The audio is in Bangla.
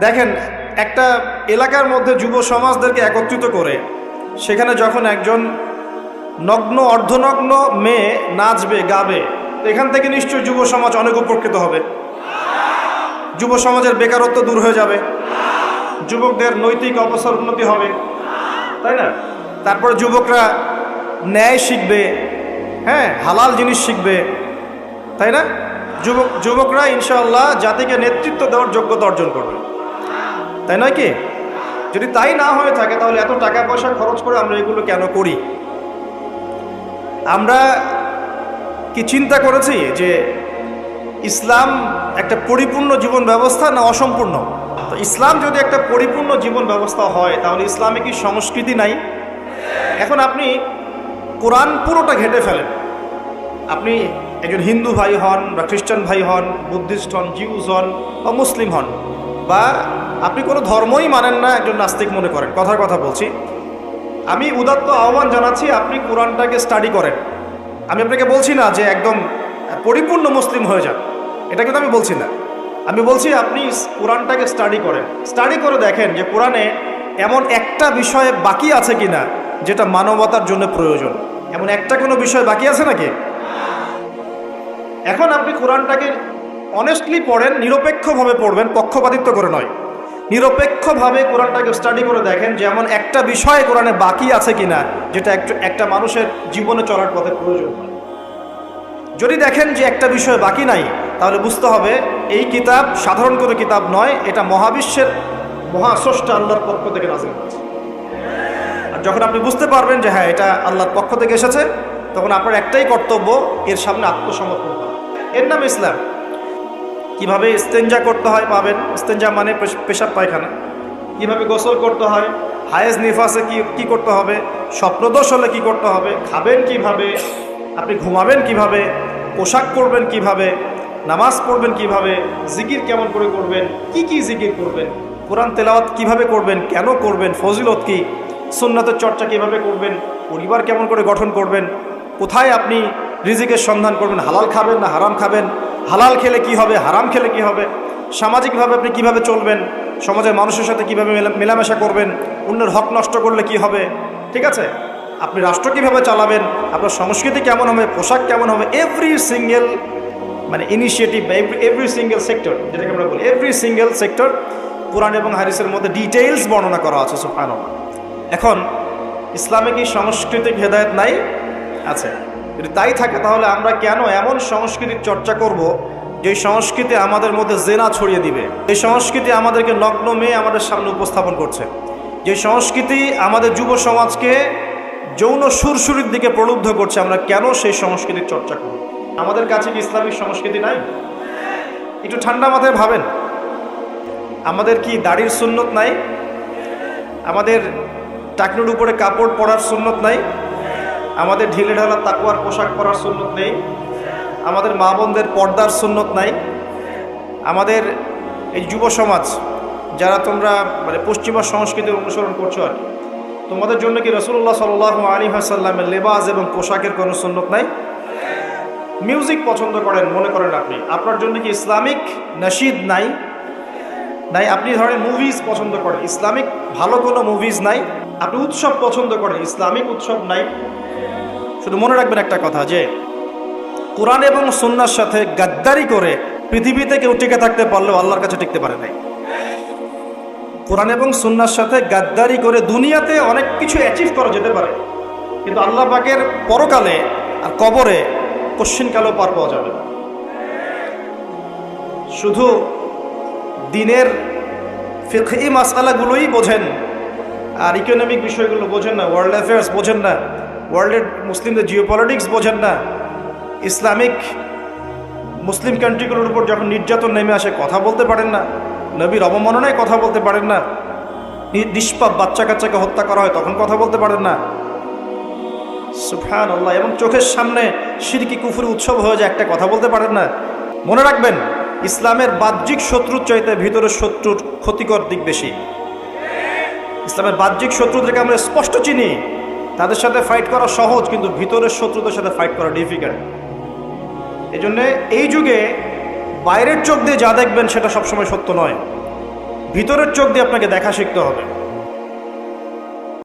দেখেন, একটা এলাকার মধ্যে যুব সমাজদেরকে একত্রিত করে, সেখানে যখন একজন নগ্ন, অর্ধনগ্ন মেয়ে নাচবে, গাবে, এখান থেকে নিশ্চয়ই যুব সমাজ অনেক উপকৃত হবে। যুব সমাজের বেকারত্ব দূর হয়ে যাবে। যুবকদের নৈতিক অবসর উন্নতি হবে। তাই না? তারপরে যুবকরা ন্যায় শিখবে। হ্যাঁ হালাল জিনিস শিখবে। তাই না? যুবক, যুবকরা ইনশাআল্লাহ জাতিকে নেতৃত্ব দেওয়ার যোগ্যতা অর্জন করবে। তাই নয় কি? যদি তাই না হয়ে থাকে, তাহলে এত টাকা পয়সা খরচ করে আমরা এগুলো কেন করি? আমরা কি চিন্তা করেছি যে ইসলাম একটা পরিপূর্ণ জীবন ব্যবস্থা না অসম্পূর্ণ? তো ইসলাম যদি একটা পরিপূর্ণ জীবন ব্যবস্থা হয়, তাহলে ইসলামে কি সংস্কৃতি নাই? এখন আপনি কোরআন পুরোটা ঘেটে ফেলেন। আপনি একজন হিন্দু ভাই হন বা খ্রিস্টান ভাই হন, বুদ্ধিস্ট হন, জিউস হন বা মুসলিম হন। বা আপনি কোনো ধর্মই মানেন না, একজন নাস্তিক মনে করেন। কথার কথা বলছি। আমি উদাত্ত আহ্বান জানাচ্ছি, আপনি কোরআনটাকে স্টাডি করেন। আমি আপনাকে বলছি না যে একদম পরিপূর্ণ মুসলিম হয়ে যান। এটা কিন্তু আমি বলছি না। আমি বলছি আপনি কোরআনটাকে স্টাডি করেন। স্টাডি করে দেখেন যে কোরআনে এমন একটা বিষয়ে বাকি আছে কিনা, যেটা মানবতার জন্য প্রয়োজন। এমন একটা কোনো বিষয় বাকি আছে নাকি? এখন আপনি কোরআনটাকে অনেস্টলি পড়েন, নিরপেক্ষভাবে পড়বেন, পক্ষপাতিত্ব করে নয়। নিরপেক্ষভাবে কোরআনটাকে স্টাডি করে দেখেন যে এমন একটা বিষয়ে কোরআনে বাকি আছে কিনা, যেটা একটা- মানুষের জীবনে চলার পথে প্রয়োজন। যদি দেখেন যে একটা বিষয় বাকি নাই, তাহলে বুঝতে হবে এই কিতাব সাধারণ কোনো কিতাব নয়, এটা মহাবিশ্বের মহাস্রষ্টা আল্লাহর পক্ষ থেকে নাজিল আর যখন আপনি বুঝতে পারবেন যে হ্যাঁ এটা আল্লাহর পক্ষ থেকে এসেছে, তখন আপনার একটাই কর্তব্য, এর সামনে আত্মসমর্পণ করা। এর নাম ইসলাম। কীভাবে ইস্তেঞ্জা করতে হয় পাবেন? ইস্তেঞ্জা মানে পেশ- পেশাব পায়খানা। কীভাবে গোসল করতে হয়? হায়েজ নিফাসে কি কি করতে হবে? স্বপ্নদোষ হলে কি করতে হবে? খাবেন কীভাবে? আপনি ঘুমাবেন কীভাবে? পোশাক পরবেন কীভাবে? নামাজ পড়বেন কীভাবে? জিকির কেমন করে করবেন? কি কি জিকির করবেন? কোরআন তেলাওয়াত কীভাবে করবেন? কেন করবেন? ফজিলত কি? সুন্নাতের চর্চা কীভাবে করবেন? পরিবার কেমন করে গঠন করবেন? কোথায় আপনি রিজিকের সন্ধান করবেন? হালাল খাবেন না হারাম খাবেন? হালাল খেলে কি হবে, হারাম খেলে কি হবে, সামাজিকভাবে আপনি কীভাবে চলবেন, সমাজের মানুষের সাথে কীভাবে মেলামেশা করবেন, অন্যের হক নষ্ট করলে কি হবে, ঠিক আছে? আপনি রাষ্ট্র কীভাবে চালাবেন, আপনার সংস্কৃতি কেমন হবে, পোশাক কেমন হবে এভরি সিঙ্গেল মানে ইনিশিয়েটিভ বা এভরি এভরি সিঙ্গেল সেক্টর যেটাকে আমরা বলি এভরি সিঙ্গেল সেক্টর কোরআন এবং হারিসের মধ্যে ডিটেইলস বর্ণনা করা আছে সুফান এখন, ইসলামে কি সাংস্কৃতিক হেদায়ত নাই? আছে। যদি তাই থাকে, তাহলে আমরা কেন এমন সংস্কৃতির চর্চা করব যে সংস্কৃতি আমাদের মধ্যে জেনা ছড়িয়ে দিবে? এই সংস্কৃতি আমাদেরকে নগ্ন মেয়ে আমাদের সামনে উপস্থাপন করছে। যে সংস্কৃতি আমাদের যুব সমাজকে যৌন সুরসুরির দিকে প্রলুব্ধ করছে, আমরা কেন সেই সংস্কৃতির চর্চা করব? আমাদের কাছে কি ইসলামিক সংস্কৃতি নাই? একটু ঠান্ডা মাথায় ভাবেন। আমাদের কি দাড়ির সুন্নত নাই? আমাদের টাকনুর উপরে কাপড় পরার সুন্নত নাই? আমাদের ঢিলে ঢালা তাকুয়ার পোশাক পরার সুন্নত নেই। আমাদের মা বোনদের পর্দার সুন্নত নাই। আমাদের এই যুব সমাজ, যারা তোমরা মানে পশ্চিমা সংস্কৃতির অনুসরণ করছ আর তোমাদের জন্য কি রসুল্লাহ সাল্লাহ আলী হাসাল্লামের লেবাস এবং পোশাকের কোনো সুন্নত নাই? মিউজিক পছন্দ করেন, মনে করেন আপনি। আপনার জন্য কি ইসলামিক নাশিদ নাই? নাই, আপনি ধরেন মুভিজ পছন্দ করেন। ইসলামিক ভালো কোনো মুভিজ নাই। আপনি উৎসব পছন্দ করেন, ইসলামিক উৎসব নাই। শুধু মনে রাখবেন একটা কথা যে, কোরআন এবং সুন্নার সাথে গাদ্দারি করে পৃথিবীতে কেউ টিকে থাকতে পারলেও আল্লাহর কাছে টিকতে পারে নাই। কোরআন এবং সুন্নার সাথে গাদ্দারি করে দুনিয়াতে অনেক কিছু অ্যাচিভ করা যেতে পারে। কিন্তু আল্লাহ পাকের পরকালে আর কবরে কশ্চিনকালেও পার পাওয়া যাবে শুধু দিনের ফিকহি মাসালাগুলোই বোঝেন, আর ইকোনমিক বিষয়গুলো বোঝেন না ওয়ার্ল্ড অ্যাফেয়ার্স বোঝেন না ওয়ার্ল্ডের মুসলিমদের জিও পলিটিক্স বোঝেন না। ইসলামিক মুসলিম কান্ট্রিগুলোর উপর যখন নির্যাতন নেমে আসে, কথা বলতে পারেন না। নবীর অবমাননায় কথা বলতে পারেন না। নিষ্পাপ বাচ্চা কাচ্চাকে হত্যা করা হয়, তখন কথা বলতে পারেন না। সুফান আল্লাহ এবং চোখের সামনে সিরকি কুফুরি উৎসব হয়ে যায়, একটা কথা বলতে পারেন না। মনে রাখবেন, ইসলামের বাহ্যিক শত্রুর চাইতে ভিতরের শত্রুর ক্ষতিকর দিক বেশি। ইসলামের বাহ্যিক শত্রুদেরকে আমরা স্পষ্ট চিনি। তাদের সাথে ফাইট করা সহজ, কিন্তু ভিতরের শত্রুদের সাথে ফাইট করা ডিফিকাল্ট এই জন্যে এই যুগে বাইরের চোখ দিয়ে যা দেখবেন সেটা সবসময় সত্য নয়। ভিতরের চোখ দিয়ে আপনাকে দেখা শিখতে হবে।